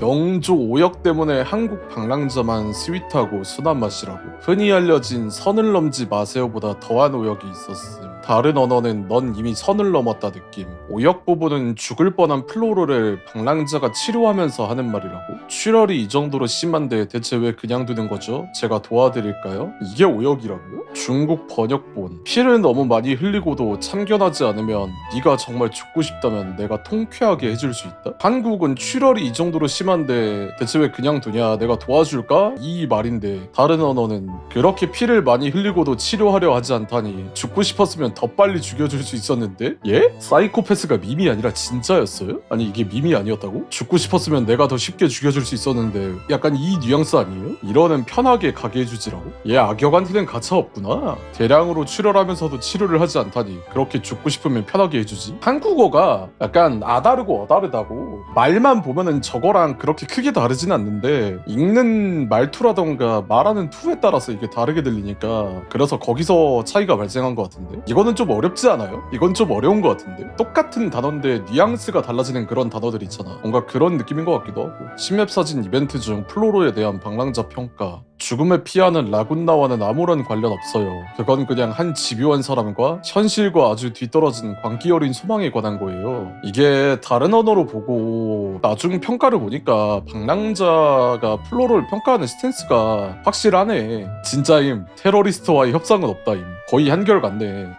영조 오역 때문에 한국 방랑자만 스윗하고 순한 맛이라고. 흔히 알려진 선을 넘지 마세요보다 더한 오역이 있었음. 다른 언어는 넌 이미 선을 넘었다 느낌. 오역 부분은 죽을 뻔한 플로로를 방랑자가 치료하면서 하는 말이라고 출혈이 이 정도로 심한데 대체 왜 그냥 두는 거죠? 제가 도와드릴까요? 이게 오역이라고요? 중국 번역본 피를 너무 많이 흘리고도 참견하지 않으면 네가 정말 죽고 싶다면 내가 통쾌하게 해줄 수 있다? 한국은 출혈이 이 정도로 심한데 대체 왜 그냥 두냐 내가 도와줄까? 이 말인데 다른 언어는 그렇게 피를 많이 흘리고도 치료하려 하지 않다니 죽고 싶었으면 더 빨리 죽여줄 수 있었는데? 예? 사이코패스가 밈이 아니라 진짜였어요? 아니 이게 밈이 아니었다고? 죽고 싶었으면 내가 더 쉽게 죽여줄 수 있었는데 약간 이 뉘앙스 아니에요? 이러는 편하게 가게 해주지라고? 얘 악역한테는 가차 없구나 대량으로 출혈하면서도 치료를 하지 않다니 그렇게 죽고 싶으면 편하게 해주지 한국어가 약간 아다르고 어다르다고 말만 보면은 저거랑 그렇게 크게 다르진 않는데 읽는 말투라던가 말하는 투에 따라서 이게 다르게 들리니까 그래서 거기서 차이가 발생한 것 같은데 이거는 좀 어렵지 않아요? 이건 좀 어려운 것 같은데 똑같은 단어인데 뉘앙스가 달라지는 그런 단어들 있잖아 뭔가 그런 느낌인 것 같기도 하고 심맵 사진 이벤트 중 플로로에 대한 방랑자 평가 죽음을 피하는 라군나와는 아무런 관련 없어요. 그건 그냥 한 집요한 사람과 현실과 아주 뒤떨어진 광기 어린 소망에 관한 거예요. 이게 다른 언어로 보고 나중 평가를 보니까 방랑자가 플로로를 평가하는 스탠스가 확실하네. 진짜임. 테러리스트와의 협상은 없다임. 거의 한결같네.